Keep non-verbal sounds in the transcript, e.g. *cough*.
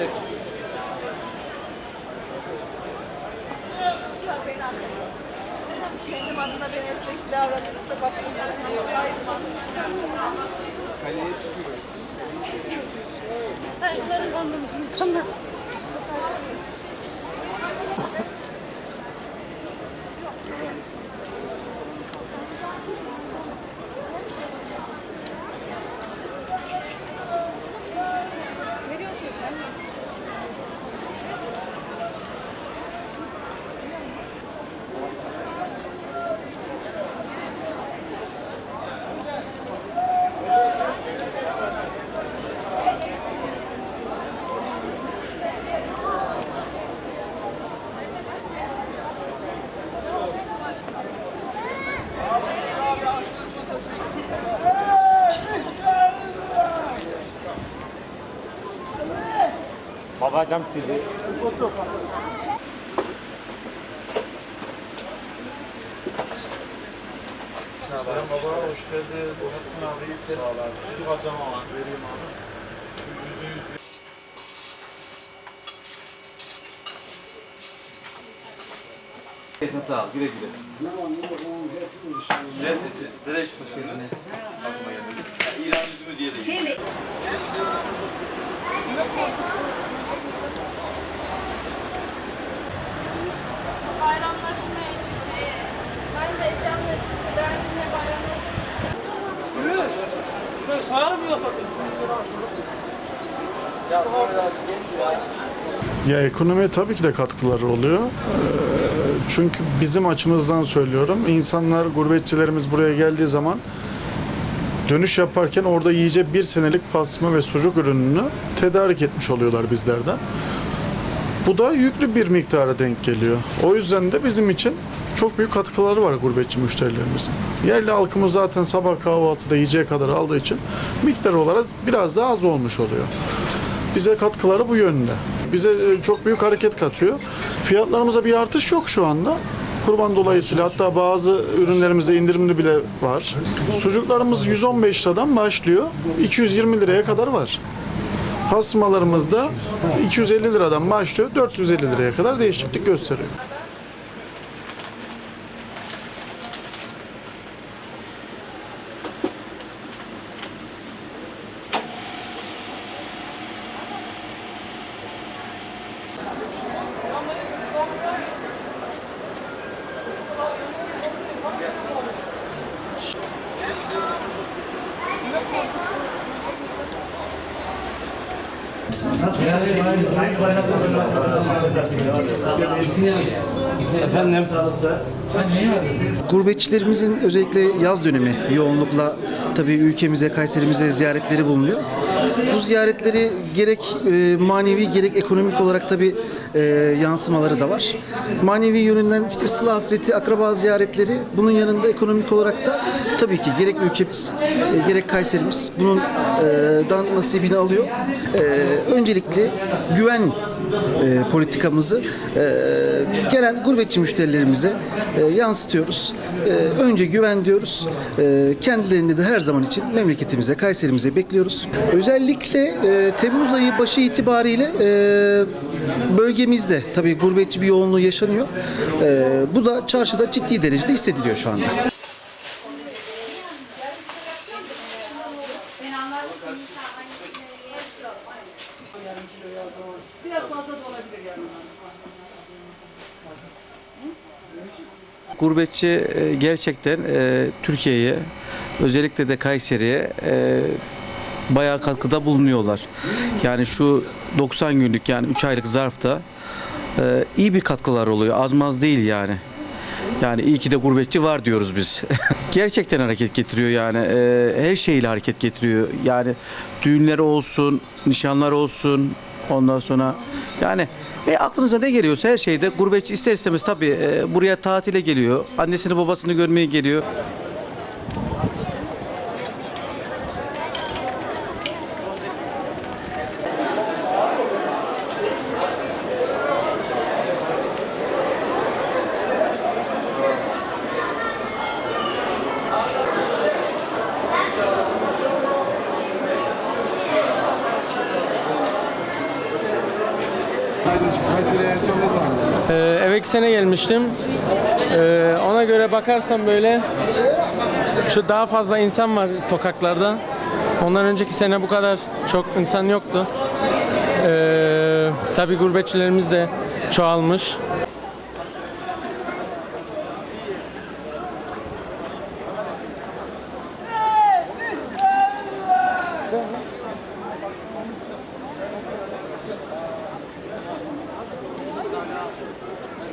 tek. Kendim adına ben esnek davranıp da başka birisine yok. Hayır, Kaleye çıkıyor. Saygılarım olmamış insanlar. Babacım sildi. Selam baba, hoş geldin. Nasılsın abi? İyisin. Sağ ol abi. Çocuk alacağım ama. Vereyim abi. Yüzü yüzü. Kesin sağ ol. Güle güle. Size, size de hoş geldiniz. Aklıma geldi. İran üzümü diye de. Şey mi? Ya ekonomiye tabii ki de katkıları oluyor. Ee, Çünkü bizim açımızdan söylüyorum. insanlar, gurbetçilerimiz buraya geldiği zaman dönüş yaparken orada yiyecek bir senelik pasma ve sucuk ürününü tedarik etmiş oluyorlar bizlerden. Bu da yüklü bir miktara denk geliyor. O yüzden de bizim için çok büyük katkıları var gurbetçi müşterilerimizin. Yerli halkımız zaten sabah kahvaltıda yiyeceği kadar aldığı için miktar olarak biraz daha az olmuş oluyor. Bize katkıları bu yönde. Bize e, çok büyük hareket katıyor. Fiyatlarımıza bir artış yok şu anda. Kurban dolayısıyla hatta bazı ürünlerimizde indirimli bile var. Sucuklarımız 115 liradan başlıyor. 220 liraya kadar var. Pasmalarımız da 250 liradan başlıyor. 450 liraya kadar değişiklik gösteriyor. Gurbetçilerimizin özellikle yaz dönemi yoğunlukla tabii ülkemize, Kayserimize ziyaretleri bulunuyor. Bu ziyaretleri gerek e, manevi gerek ekonomik olarak tabii e, yansımaları da var. Manevi yönünden işte sıla hasreti, akraba ziyaretleri bunun yanında ekonomik olarak da tabii ki gerek ülkemiz e, gerek Kayserimiz bunun dan nasibini alıyor. E, öncelikle güven e, politikamızı e, gelen gurbetçi müşterilerimize e, yansıtıyoruz. Önce güven diyoruz. Kendilerini de her zaman için memleketimize, Kayserimize bekliyoruz. Özellikle Temmuz ayı başı itibariyle bölgemizde tabii gurbetçi bir yoğunluğu yaşanıyor. Bu da çarşıda ciddi derecede hissediliyor şu anda. Gurbetçi e, gerçekten e, Türkiye'ye özellikle de Kayseri'ye e, bayağı katkıda bulunuyorlar. Yani şu 90 günlük yani 3 aylık zarfta iyi bir katkılar oluyor. Az maz değil yani. Yani iyi ki de gurbetçi var diyoruz biz. *laughs* Gerçekten hareket getiriyor yani. E, her şeyle hareket getiriyor. Yani düğünler olsun, nişanlar olsun. Ondan sonra yani e, aklınıza ne geliyorsa her şeyde gurbetçi ister istemez tabii e, buraya tatile geliyor. Annesini babasını görmeye geliyor. Kayseri'ye eve iki sene gelmiştim. Ee, ona göre bakarsam böyle şu daha fazla insan var sokaklarda. Ondan önceki sene bu kadar çok insan yoktu. Ee, tabii gurbetçilerimiz de çoğalmış.